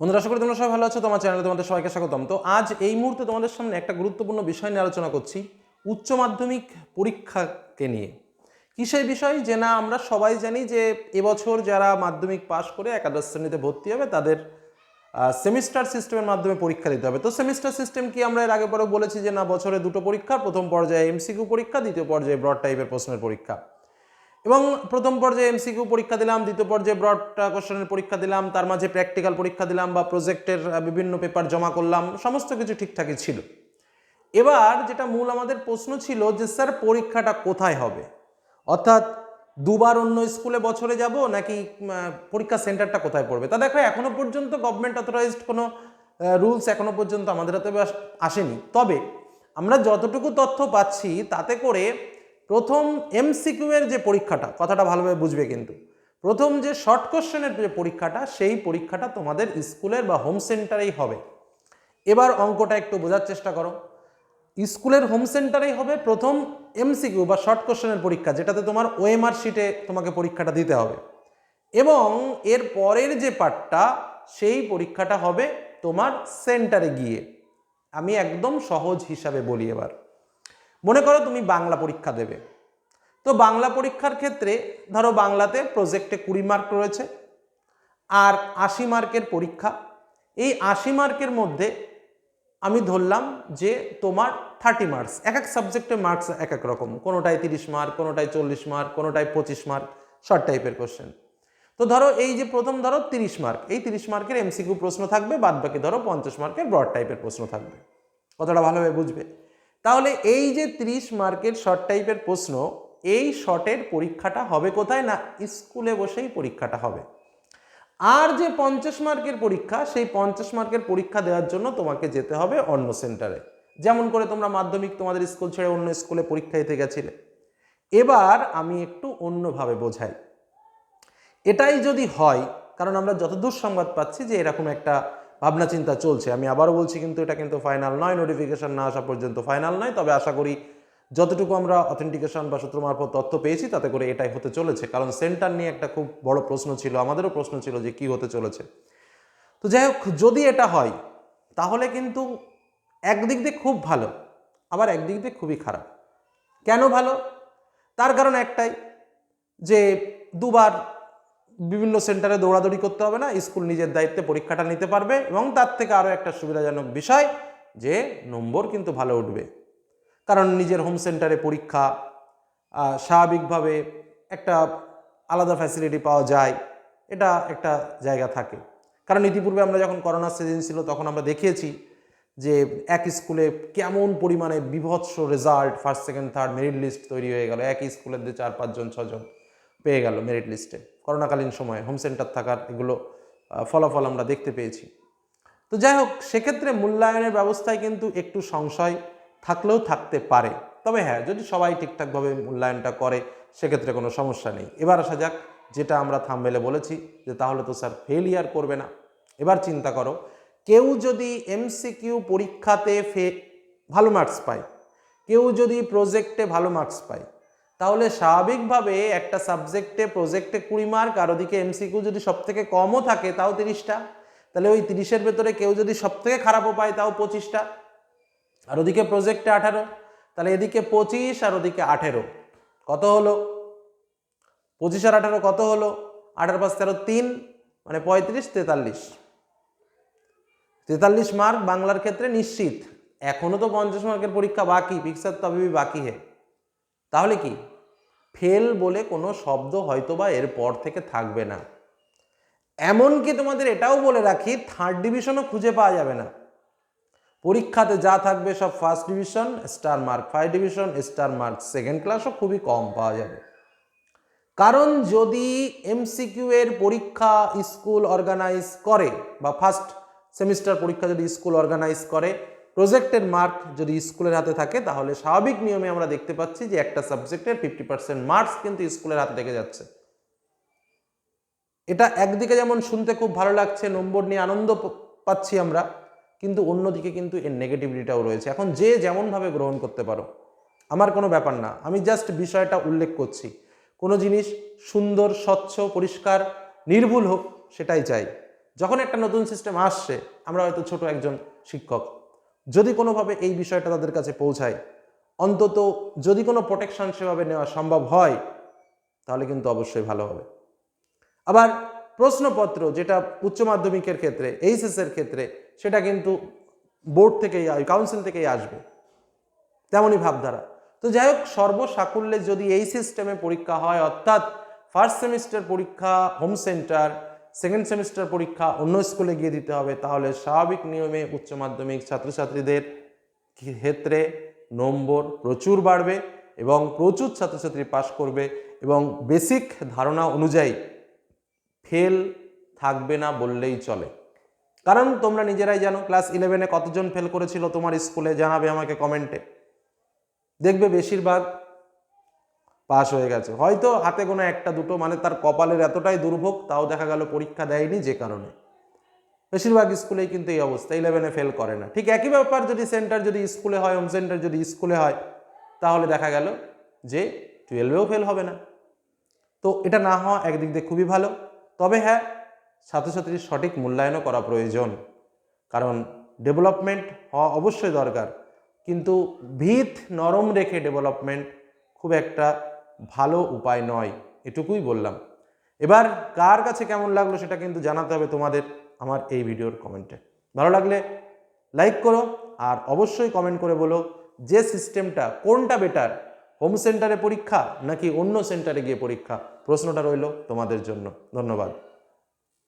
বন্ধুরা, আশা করি তোমরা সবাই ভালো আছো, তোমার চ্যানেলে তোমাদের সবাইকে স্বাগতম। তো আজ এই মুহূর্তে তোমাদের সামনে একটা গুরুত্বপূর্ণ বিষয় নিয়ে আলোচনা করছি, উচ্চ মাধ্যমিক পরীক্ষাকে নিয়ে। কি সেই বিষয়? যে না, আমরা সবাই জানি যে এবছর যারা মাধ্যমিক পাশ করে একাদশ শ্রেণীতে ভর্তি হবে, তাদের সেমিস্টার সিস্টেমের মাধ্যমে পরীক্ষা দিতে হবে। তো সেমিস্টার সিস্টেম কি আমরা এর আগে পরেও বলেছি যে না, বছরে দুটো পরীক্ষা, প্রথম পর্যায়ে এমসিকিউ পরীক্ষা, দ্বিতীয় পর্যায়ে ব্রড টাইপের প্রশ্নের পরীক্ষা। এবং প্রথম পর্যায়ে এমসিকিউ পরীক্ষা দিলাম, দ্বিতীয় পর্যায়ে ব্রড কোশ্চেনের পরীক্ষা দিলাম, তার মাঝে প্র্যাকটিক্যাল পরীক্ষা দিলাম বা প্রজেক্টের বিভিন্ন পেপার জমা করলাম, সমস্ত কিছু ঠিকঠাকই ছিল। এবার যেটা মূল আমাদের প্রশ্ন ছিল যে, স্যার, পরীক্ষাটা কোথায় হবে? অর্থাৎ, দুবার অন্য স্কুলে বছরে যাব নাকি পরীক্ষা সেন্টারটা কোথায় পড়বে? তা দেখো, এখনও পর্যন্ত গভর্নমেন্ট অথরাইজড কোনো রুলস এখনও পর্যন্ত আমাদের হাতে আসেনি। তবে, আমরা যতটুকু তথ্য পাচ্ছি, তাতে করে প্রথম এমসিকিউ এর যে পরীক্ষাটা, কথাটা ভালোভাবে বুঝবে কিন্তু। প্রথম যে শর্ট কোশ্চেনের যে পরীক্ষাটা, সেই পরীক্ষাটা তোমাদের স্কুলের বা হোম সেন্টারেই হবে। এবার অঙ্কটা একটু বোঝার চেষ্টা করো। স্কুলের হোম সেন্টারেই হবে প্রথম এমসিকিউ বা শর্ট কোশ্চেনের পরীক্ষা, যেটাতে তোমার ওএমআর শিটে তোমাকে পরীক্ষাটা দিতে হবে। এবং এর পরের যে পার্টটা সেই পরীক্ষাটা হবে তোমার সেন্টারে গিয়ে। আমি একদম সহজ হিসাবে বলি এবার। মনে করো তুমি বাংলা পরীক্ষা দেবে। তো বাংলা পরীক্ষার ক্ষেত্রে ধরো বাংলাতে প্রজেক্টে কুড়ি মার্ক রয়েছে আর আশি মার্কের পরীক্ষা। এই আশি মার্কের মধ্যে আমি ধরলাম যে তোমার থার্টি মার্কস এক এক সাবজেক্টে মার্কস এক এক রকম। কোনোটায় তিরিশ মার্ক কোনোটায় চল্লিশ মার্ক কোনোটায় পঁচিশ মার্ক শর্ট টাইপের কোশ্চেন তো ধরো এই যে প্রথম ধরো তিরিশ মার্ক এই তিরিশ মার্কের এমসিকিউ প্রশ্ন থাকবে বাদ বাকি ধরো পঞ্চাশ মার্কের ব্রড টাইপের প্রশ্ন থাকবে। কতটা ভালোভাবে বুঝবে? তাহলে এই যে তিরিশ মার্কের শর্ট টাইপের প্রশ্ন, এই শর্টের পরীক্ষাটা হবে কোথায় না স্কুলে বসেই পরীক্ষাটা হবে? আর যে পঞ্চাশ মার্কের পরীক্ষা, সেই পঞ্চাশ মার্কের পরীক্ষা দেওয়ার জন্য তোমাকে যেতে হবে অন্য সেন্টারে। যেমন করে তোমরা মাধ্যমিক তোমাদের স্কুল ছেড়ে অন্য স্কুলে পরীক্ষা দিতে গেছিলে। এবার আমি একটু অন্যভাবে বোঝাই। এটাই যদি হয়, কারণ আমরা যতদূর সংবাদ পাচ্ছি যে এরকম একটা ভাবনা চিন্তা চলছে। আমি আবারও বলছি কিন্তু এটা কিন্তু ফাইনাল নয় নোটিফিকেশন না আসা পর্যন্ত ফাইনাল নয়। তবে আশা করি যতটুকু আমরা অথেন্টিকেশন বা সূত্র মারফত তথ্য পেয়েছি, তাতে করে এটাই হতে চলেছে। কারণ সেন্টার নিয়ে একটা খুব বড় প্রশ্ন ছিল, আমাদেরও প্রশ্ন ছিল যে কি হতে চলেছে। তো যাই হোক, যদি এটা হয়, তাহলে কিন্তু একদিক দিয়ে খুব ভালো, আবার একদিক দিয়ে খুবই খারাপ। কেন ভালো? তার কারণ একটাই, যে দুবার বিভিন্ন সেন্টারে দৌড়াদৌড়ি করতে হবে না, স্কুল নিজের দায়িত্বে পরীক্ষাটা নিতে পারবে এবং তার থেকে আরও একটা সুবিধাজনক বিষয় যে নম্বর কিন্তু ভালো উঠবে। কারণ নিজের হোম সেন্টারে পরীক্ষা স্বাভাবিকভাবে একটা আলাদা ফ্যাসিলিটি পাওয়া যায়, এটা একটা জায়গা থাকে। কারণ ইতিপূর্বে আমরা যখন করোনার সিজন ছিল তখন আমরা দেখিয়েছি যে এক স্কুলে কেমন পরিমাণে বিভৎস result first second third merit list তৈরি হয়ে গেল। একই স্কুলের দিয়ে চার, পাঁচজন, ছজন পেয়ে গেল মেরিট লিস্টে করোনাকালীন সময়ে হোম সেন্টার থাকার এগুলো ফলাফল আমরা দেখতে পেয়েছি। তো যাই হোক, সেক্ষেত্রে মূল্যায়নের ব্যবস্থায় কিন্তু একটু সংশয় থাকলেও থাকতে পারে। তবে হ্যাঁ যদি সবাই ঠিকঠাকভাবে মূল্যায়নটা করে, সেক্ষেত্রে কোনো সমস্যা নেই। এবার আসা যাক, যেটা আমরা থামবেলে বলেছি যে তাহলে তো স্যার ফেলিয়ার করবে না। এবার চিন্তা করো, কেউ যদি এমসিকিউ পরীক্ষাতে ফে ভালো মার্কস পায়, কেউ যদি প্রজেক্টে ভালো মার্কস পায় তাহলে স্বাভাবিকভাবে একটা সাবজেক্টে, প্রজেক্টে কুড়ি মার্ক আর ওদিকে এমসিকিউ যদি সব থেকে কমও থাকে, তাও তিরিশটা। তাহলে ওই তিরিশের ভেতরে কেউ যদি সব থেকে খারাপও পায়, তাও পঁচিশটা। আর ওদিকে প্রজেক্টে আঠারো। তাহলে এদিকে পঁচিশ আর ওদিকে আঠেরো। কত হলো? পঁচিশ আর আঠেরো কত হলো? আঠারো পাঁচ তেরো তিন মানে পঁয়ত্রিশ, তেতাল্লিশ। তেতাল্লিশ মার্ক বাংলার ক্ষেত্রে নিশ্চিত। এখনও তো পঞ্চাশ মার্কের পরীক্ষা বাকি, পিকচার তো বাকি হে। তাহলে কি? ফেল বলে কোনো শব্দ হয়তো বা এরপর থেকে থাকবে না। এমনকি তোমাদের এটাও বলে রাখি থার্ড ডিভিশনও খুঁজে পাওয়া যাবে না। পরীক্ষাতে যা থাকবে সব first division star mark first division star mark second ক্লাসও খুবই কম পাওয়া যাবে। কারণ যদি এমসিকিউ এর পরীক্ষা স্কুল অর্গানাইজ করে বা ফার্স্ট সেমিস্টার পরীক্ষা যদি স্কুল অর্গানাইজ করে প্রজেক্টের মার্ক যদি স্কুলের হাতে থাকে, তাহলে স্বাভাবিক নিয়মে আমরা দেখতে পাচ্ছি যে একটা সাবজেক্টের ফিফটি পার্সেন্ট মার্কস কিন্তু স্কুলের হাতে থেকে যাচ্ছে। এটা একদিকে যেমন শুনতে খুব ভালো লাগছে, নম্বর নিয়ে আনন্দ পাচ্ছি আমরা, কিন্তু অন্যদিকে কিন্তু এর নেগেটিভিটিটাও রয়েছে। এখন যে যেমনভাবে গ্রহণ করতে পারো, আমার কোনো ব্যাপার না। আমি জাস্ট বিষয়টা উল্লেখ করছি। কোনো জিনিস সুন্দর, স্বচ্ছ, পরিষ্কার, নির্ভুল হোক, সেটাই চাই। যখন একটা নতুন সিস্টেম আসছে, আমরা হয়তো ছোট একজন শিক্ষক। যদি কোনোভাবে এই বিষয়টা তাদের কাছে পৌঁছায়, অন্তত যদি কোনো প্রোটেকশন সেভাবে নেওয়া সম্ভব হয়, তাহলে কিন্তু অবশ্যই ভালো হবে। আবার প্রশ্নপত্র যেটা উচ্চ মাধ্যমিকের ক্ষেত্রে, এইচএস এর ক্ষেত্রে, সেটা কিন্তু বোর্ড থেকেই কাউন্সিল থেকেই আসবে। তেমনই ভাবধারা। তো যাই হোক, সর্বসাকুল্যে যদি এই সিস্টেমে পরীক্ষা হয়, অর্থাৎ ফার্স্ট সেমিস্টার পরীক্ষা হোম সেন্টার সেকেন্ড সেমিস্টার পরীক্ষা অন্য স্কুলে গিয়ে দিতে হবে, তাহলে স্বাভাবিক নিয়মে উচ্চ মাধ্যমিক ছাত্রছাত্রীদের ক্ষেত্রে নম্বর প্রচুর বাড়বে এবং প্রচুর ছাত্রছাত্রী পাশ করবে এবং বেসিক ধারণা অনুযায়ী ফেল থাকবে না বললেই চলে। কারণ তোমরা নিজেরাই জানো ক্লাস ইলেভেনে কতজন ফেল করেছিল তোমার স্কুলে জানাবে আমাকে কমেন্টে দেখবে বেশিরভাগ পাস হয়ে গেছে। হয়তো হাতে কোনো একটা দুটো মানে তার কপালের এতটাই দুর্ভোগ, তাও দেখা গেল পরীক্ষা দেয়নি যে কারণে। বেশিরভাগ স্কুলেই কিন্তু এই অবস্থা ইলেভেনে ফেল করে না। ঠিক একই ব্যাপার যদি সেন্টার যদি স্কুলে হয় হোম সেন্টার যদি স্কুলে হয়, তাহলে দেখা গেল যে টুয়েলভেও ফেল হবে না। তো এটা না হওয়া একদিক দিয়ে খুবই ভালো। তবে হ্যাঁ ছাত্রছাত্রীর সঠিক মূল্যায়নও করা প্রয়োজন। কারণ ডেভেলপমেন্ট হওয়া অবশ্যই দরকার। কিন্তু ভিত নরম রেখে ডেভেলপমেন্ট খুব একটা ভালো উপায় নয়, এটুকুই বললাম। এবার কার কাছে কেমন লাগল সেটা কিন্তু জানাতে হবে তোমাদের আমার এই ভিডিওর কমেন্টে। ভালো লাগলে লাইক করো আর অবশ্যই কমেন্ট করে বলো যে সিস্টেমটা কোনটা বেটার, হোম সেন্টারে পরীক্ষা নাকি অন্য সেন্টারে গিয়ে পরীক্ষা? প্রশ্নটা রইল তোমাদের জন্য। ধন্যবাদ।